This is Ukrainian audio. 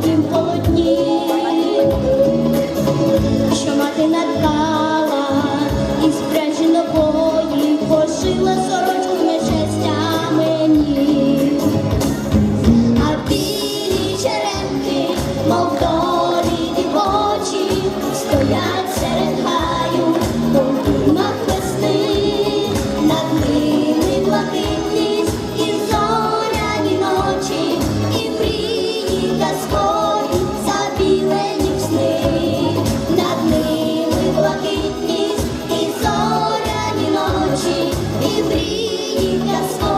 holding. мрії для свого.